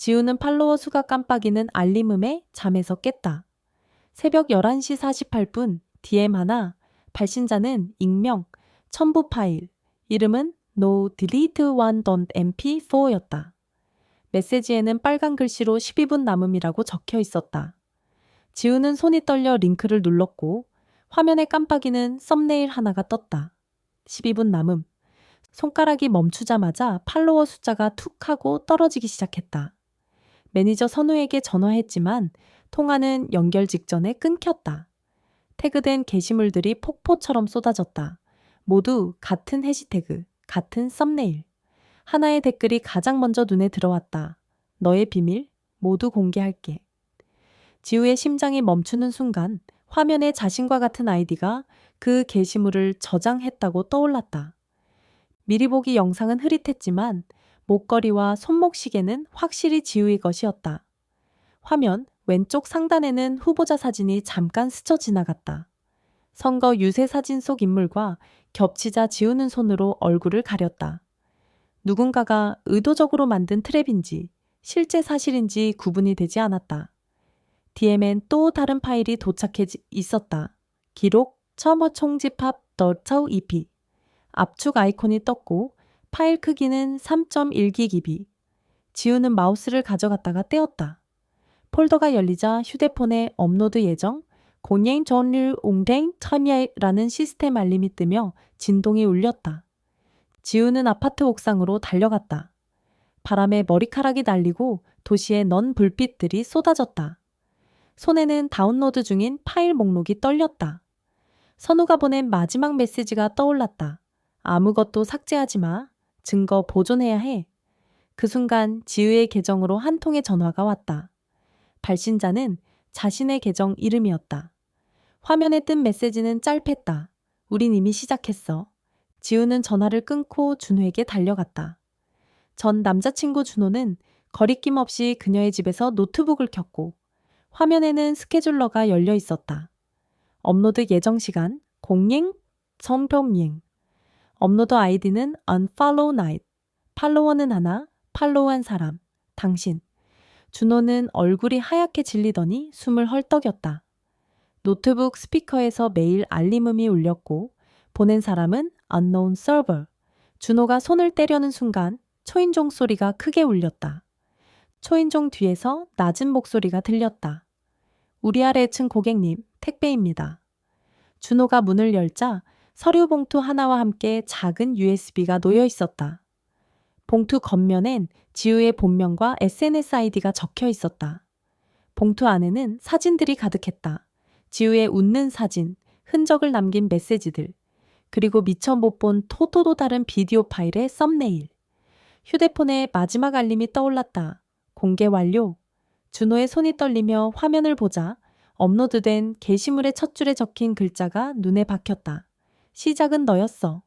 지우는 팔로워 수가 깜빡이는 알림음에 잠에서 깼다. 새벽 11시 48분 DM 하나 발신자는 익명 첨부 파일 이름은 no delete one don't mp4였다. 메시지에는 빨간 글씨로 12분 남음이라고 적혀 있었다. 지우는 손이 떨려 링크를 눌렀고 화면에 깜빡이는 썸네일 하나가 떴다. 12분 남음. 손가락이 멈추자마자 팔로워 숫자가 툭 하고 떨어지기 시작했다. 매니저 선우에게 전화했지만 통화는 연결 직전에 끊겼다. 태그된 게시물들이 폭포처럼 쏟아졌다. 모두 같은 해시태그, 같은 썸네일. 하나의 댓글이 가장 먼저 눈에 들어왔다. 너의 비밀 모두 공개할게. 지우의 심장이 멈추는 순간 화면에 자신과 같은 아이디가 그 게시물을 저장했다고 떠올랐다. 미리 보기 영상은 흐릿했지만 목걸이와 손목시계는 확실히 지우의 것이었다. 화면 왼쪽 상단에는 후보자 사진이 잠깐 스쳐 지나갔다. 선거 유세 사진 속 인물과 겹치자 지우는 손으로 얼굴을 가렸다. 누군가가 의도적으로 만든 트랩인지 실제 사실인지 구분이 되지 않았다. DM엔 또 다른 파일이 도착해 지- 있었다. 기록 처머 총집합 더차우 EP. 압축 아이콘이 떴고 파일 크기는 3.1기기비. 지우는 마우스를 가져갔다가 떼었다. 폴더가 열리자 휴대폰에 업로드 예정 공행 전류 옹댕 참여라는 시스템 알림이 뜨며 진동이 울렸다. 지우는 아파트 옥상으로 달려갔다. 바람에 머리카락이 날리고 도시의 넌 불빛들이 쏟아졌다. 손에는 다운로드 중인 파일 목록이 떨렸다. 선우가 보낸 마지막 메시지가 떠올랐다. 아무것도 삭제하지 마. 증거 보존해야 해. 그 순간 지우의 계정으로 한 통의 전화가 왔다. 발신자는 자신의 계정 이름이었다. 화면에 뜬 메시지는 짧했다. 우린 이미 시작했어. 지우는 전화를 끊고 준호에게 달려갔다. 전 남자친구 준호는 거리낌 없이 그녀의 집에서 노트북을 켰고 화면에는 스케줄러가 열려 있었다. 업로드 예정 시간 공행 선평행 업로드 아이디는 unfollow night 팔로워는 하나 팔로우한 사람 당신 준호는 얼굴이 하얗게 질리더니 숨을 헐떡였다. 노트북 스피커에서 매일 알림음이 울렸고 보낸 사람은 unknown server. 준호가 손을 떼려는 순간 초인종 소리가 크게 울렸다. 초인종 뒤에서 낮은 목소리가 들렸다. 우리 아래 층 고객님, 택배입니다. 준호가 문을 열자 서류 봉투 하나와 함께 작은 USB가 놓여 있었다. 봉투 겉면엔 지우의 본명과 SNS 아이디가 적혀 있었다. 봉투 안에는 사진들이 가득했다. 지우의 웃는 사진, 흔적을 남긴 메시지들, 그리고 미처 못 본 토토도 다른 비디오 파일의 썸네일. 휴대폰에 마지막 알림이 떠올랐다. 공개 완료. 준호의 손이 떨리며 화면을 보자 업로드된 게시물의 첫 줄에 적힌 글자가 눈에 박혔다. 시작은 너였어.